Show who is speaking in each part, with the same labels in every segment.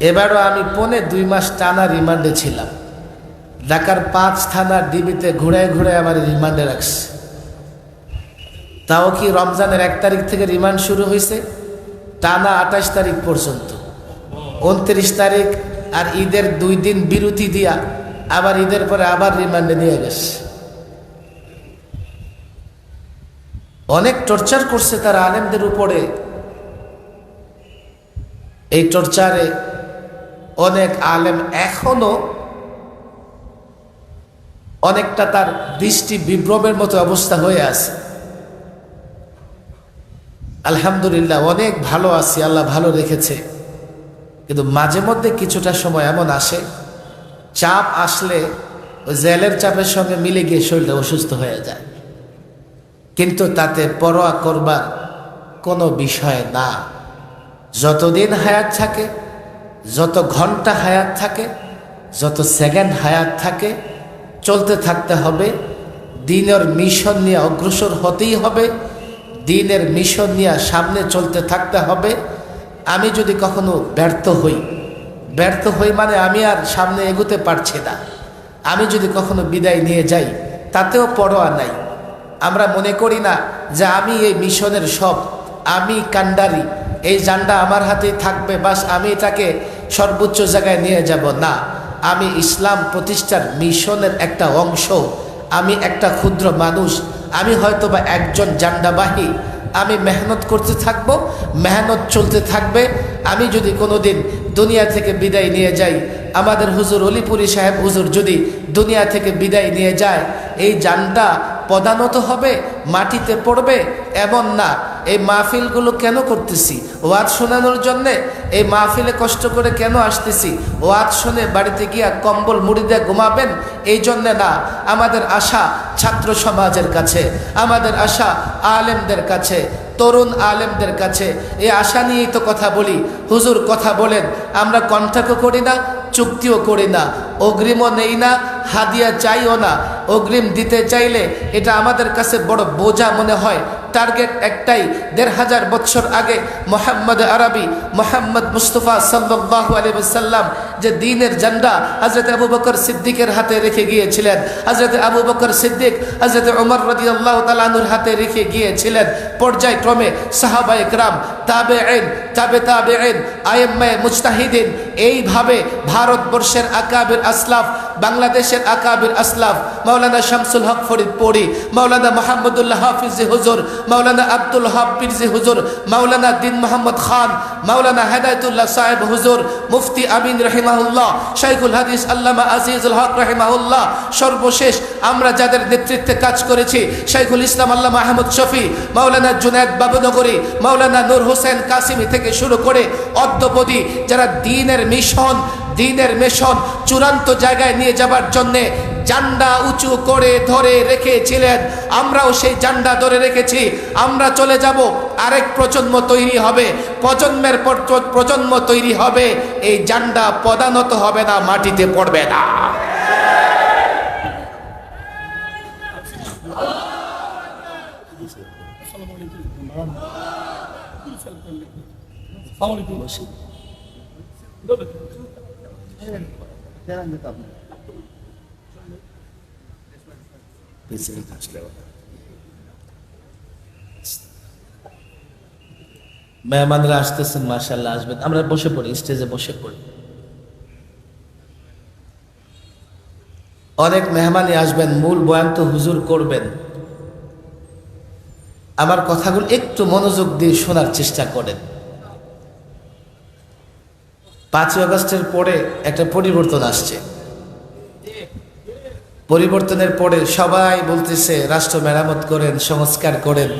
Speaker 1: এবারও আমি পনে দুই মাস টানা রিমান্ডে ছিলাম। ঢাকার পাঁচ থানার ডিবিতে ঘুরায় ঘুরায় আমার রিমান্ডে রাখছে। তাও কি রমজানের এক তারিখ থেকে রিমান্ড শুরু হয়েছে টানা আঠাশ তারিখ পর্যন্ত। উনত্রিশ তারিখ আর ঈদের দুই দিন বিরতি দিয়া আবার ঈদের পরে আবার রিমান্ডে নিয়ে গেছে। অনেক টর্চার করছে তারা আলেমদের উপরে। এই টর্চারে অনেক আলেম এখনও অনেকটা তার দৃষ্টি বিভ্রমের মতো অবস্থা হয়ে আছে। আলহামদুলিল্লাহ, অনেক ভালো আছি, আল্লাহ ভালো রেখেছে। কিন্তু মাঝে মধ্যে কিছুটা সময় এমন আসে, চাপ আসলে ওই জেলের চাপের সঙ্গে মিলে গিয়ে শরীরটা অসুস্থ হয়ে যায়। কিন্তু তাতে পরোয়া করবার কোনো বিষয় না। যতদিন হায়াত থাকে যত ঘণ্টা হায়াত থাকে, যত সেকেন্ড হায়াত থাকে, চলতে থাকতে হবে। দিনের মিশন নিয়ে অগ্রসর হতেই হবে। দিনের মিশন নিয়ে সামনে চলতে থাকতে হবে। আমি যদি কখনো ব্যর্থ হই ব্যর্থ হই মানে আমি আর সামনে এগোতে পারছি না। আমি যদি কখনো বিদায় নিয়ে যাই, তাতেও পরোয়া নাই। আমরা মনে করি না যে আমি এই মিশনের সব, আমি কান্ডারি এই জান্ডা আমার হাতেই থাকবে, বাস আমি তাকে সর্বোচ্চ জায়গায় নিয়ে যাব। না, আমি ইসলাম প্রতিষ্ঠার মিশনের একটা অংশ, আমি একটা ক্ষুদ্র মানুষ, আমি হয়তো বা একজন জান্ডাবাহী, আমি মেহনত করতে থাকব, মেহনত চলতে থাকবে, আমি যদি কোনোদিন দুনিয়া থেকে বিদায় নিয়ে যাই। আমাদের হুজুর অলিপুরি সাহেব, হুজুর যদি দুনিয়া থেকে বিদায় নিয়ে যায়, এই যানটা প্রধানত হবে, মাটিতে পড়বে, এমন না। এই মাহফিলগুলো কেন করতেছি? ওয়াজ শোনানোর জন্যে এই মাহফিলে কষ্ট করে কেন আসতেছি? ওয়াজ শুনে বাড়িতে গিয়া কম্বল মুড়ি দিয়ে ঘুমাবেন? এই জন্যে না। আমাদের আশা ছাত্র সমাজের কাছে, আমাদের আশা আলেমদের কাছে। তরুণ আলেমদের কাছে এ আশা নিয়েই তো কথা বলি। হুজুর কথা বলেন, আমরা কন্ট্যাক্টও করি না, চুক্তিও করি না। অগ্রিমও নেই না, হাদিয়া চাইও না। অগ্রিম দিতে চাইলে এটা আমাদের কাছে বড় বোঝা মনে হয়। টার্গেট একটাই। দেড় হাজার বছর আগে মোহাম্মদ আরবি মোহাম্মদ মুস্তফা সাল্লাহ আলী সাল্লাম যে দিনের জান্ডা হজরত আবু বকর সিদ্দিকের হাতে রেখে গিয়েছিলেন হজরত আবু বকর সিদ্দিক হজরত উমর রদি আল্লাহ তালানুর হাতে রেখে গিয়েছিলেন, পর্যায়ক্রমে সাহাবা একরাম তাবে আইন তাবে তাবে আইন আয়েম্মায় মুস্তাহিদিন এইভাবে ভারতবর্ষের আকাবের আসলাফ বাংলাদেশের আকাবির আসলাফ, মাওলানা শামসুল হক ফরিদ পড়ি মাওলানা মোহাম্মদুল্লাহ হাফিজি হুজুর, মাওলানা আব্দুল হক পিরজি হুজুর, মাওলানা দিন মোহাম্মদ খান, মাওলানা হেদায়তুল্লাহ সাহেব হুজুর, মুফতি আমিন রহিমাহুল্লাহ, শাইখুল হাদিস আল্লামা আজিজুল হক রহিমাহুল্লাহ। সর্বশেষ আমরা যাদের নেতৃত্বে কাজ করেছি, শাইখুল ইসলাম আল্লাহ মাহমুদ শফি, মাওলানা জুনায়দ বাবুনগরী, মাওলানা নূর হোসেন কাসিমি থেকে শুরু করে অদ্যপতি যারা দিনের মিশন দিনের মিশন চূড়ান্ত জায়গায় নিয়ে যাবার জন্যে জান্ডা উঁচু করে ধরে রেখেছিলেন। আমরাও সেই জান্ডা ধরে রেখেছি। আমরা চলে যাব। আরেক প্রজন্ম তৈরি হবে। প্রজন্মের পর প্রজন্ম তৈরি হবে। এই জান্ডা পদানত হবে না, মাটিতে পড়বে না। মেহমানরা আসতেছেন মাসাল্লাহ আসবেন। আমরা বসে পড়ি, স্টেজে বসে পড়ি। অনেক মেহমানই আসবেন, মূল বয়ান তো হুজুর করবেন। আমার কথাগুলো একটু মনোযোগ দিয়ে শোনার চেষ্টা করেন। পাঁচই আগস্টের পরে একটা পরিবর্তন আসছে। পরিবর্তনের পরে সবাই বলতেছে, রাষ্ট্র মেরামত করেন, সংস্কার করেন।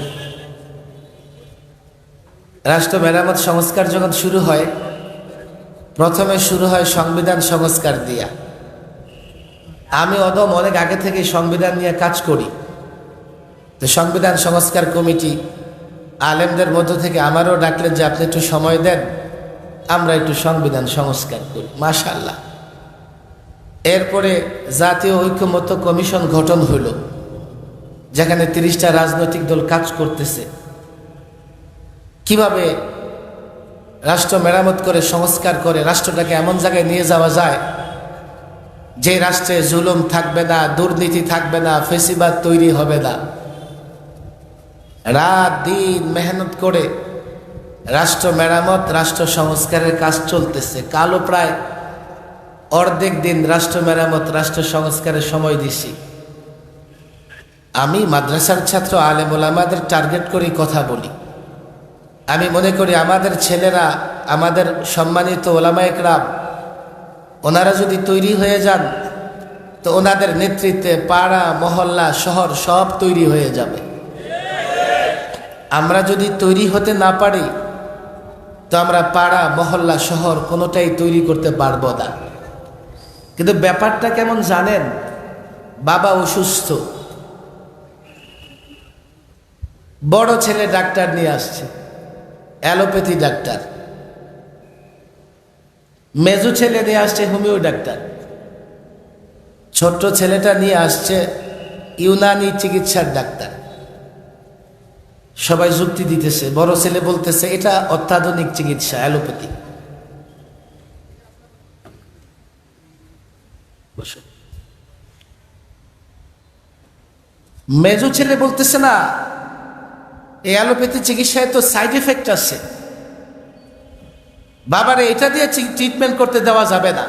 Speaker 1: রাষ্ট্র মেরামত সংস্কার যখন শুরু হয়, প্রথমে শুরু হয় সংবিধান সংস্কার দিয়া। আমি অদম অনেক আগে থেকে সংবিধান নিয়ে কাজ করি। তো সংবিধান সংস্কার কমিটি আলেমদের মধ্য থেকে আমারও ডাকলেন যে, আপনি একটু সময় দেন। আমরা একটু সংবিধান সংস্কার করি মাশাল্লাহ এরপরে জাতীয় ঐক্যমত্য কমিশন গঠন হইল যেখানে তিরিশটা রাজনৈতিক দল কাজ করতেছে। কীভাবে রাষ্ট্র মেরামত করে, সংস্কার করে, রাষ্ট্রটাকে এমন জায়গায় নিয়ে যাওয়া যায়, যে রাষ্ট্রে জুলুম থাকবে না, দুর্নীতি থাকবে না, ফেসিবাদ তৈরি হবে না। রাত দিন মেহনত করে রাষ্ট্র মেরামত, রাষ্ট্র সংস্কারের কাজ চলতেছে। কালো প্রায় অর্ধেক দিন রাষ্ট্র মেরামত, রাষ্ট্র সংস্কারের সময় দিছি। আমি মাদ্রাসার ছাত্র আলেমুল আমাদের টার্গেট করেই কথা বলি। আমি মনে করি আমাদের ছেলেরা, আমাদের সম্মানিত ওলামায়করাম ওনারা যদি তৈরি হয়ে যান, তো ওনাদের নেতৃত্বে পাড়া, মহল্লা, শহর সব তৈরি হয়ে যাবে। আমরা যদি তৈরি হতে না পারি তো আমরা পাড়া, মহল্লা, শহর কোনোটাই তৈরি করতে পারব না। কিন্তু ব্যাপারটা কেমন জানেন? বাবা অসুস্থ। বড় ছেলে ডাক্তার নিয়ে আসছে। Allopathy doctor. মেজু ছেলে নিয়ে আসছে, হোমিও ডাক্তার। ছোট্ট ছেলেটা নিয়ে আসছে, ইউনানি চিকিৎসার ডাক্তার। সবাই যুক্তি দিতেছে, বড় ছেলে বলতেছে, এটা অত্যাধুনিক চিকিৎসা, অ্যালোপ্যাথি। মেজো ছেলে বলতেছে না, এই অ্যালোপ্যাথি চিকিৎসায় তো সাইড এফেক্ট আছে। বাবারে, এটা দিয়ে ট্রিটমেন্ট করতে দেওয়া যাবে না।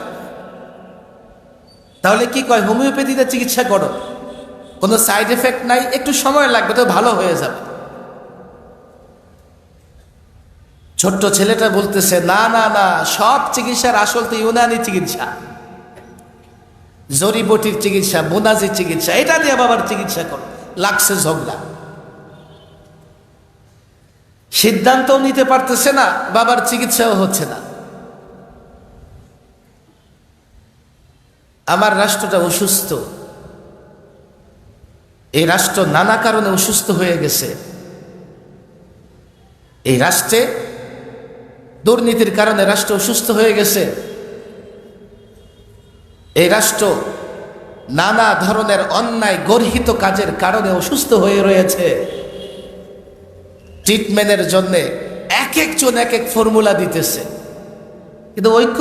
Speaker 1: তাহলে কি কয়, হোমিওপ্যাথিতে চিকিৎসা করো। কোনো সাইড এফেক্ট নাই, একটু সময় লাগবে তো ভালো হয়ে যাবে। ছোট্ট ছেলেটা বলতেছে, না না না, সব চিকিৎসার আসল তো ইউনানি চিকিৎসা। জড়িবটির চিকিৎসা, বোনাজির চিকিৎসা, এটা দিয়ে বাবার চিকিৎসা করো, লাগছে ঝগড়া। সিদ্ধান্তও নিতে পারতেছে না, বাবার চিকিৎসাও হচ্ছে না। আমার রাষ্ট্রটা অসুস্থ। এই রাষ্ট্র নানা কারণে অসুস্থ হয়ে গেছে। এই রাষ্ট্রে দুর্নীতির কারণে রাষ্ট্র অসুস্থ হয়ে গেছে। এই রাষ্ট্র নানা ধরনের অন্যায় গর্হিত কাজের কারণে অসুস্থ হয়ে রয়েছে। ট্রিটমেন্টের জন্যে এক একজন এক এক ফর্মুলা দিতেছে। কিন্তু ঐক্য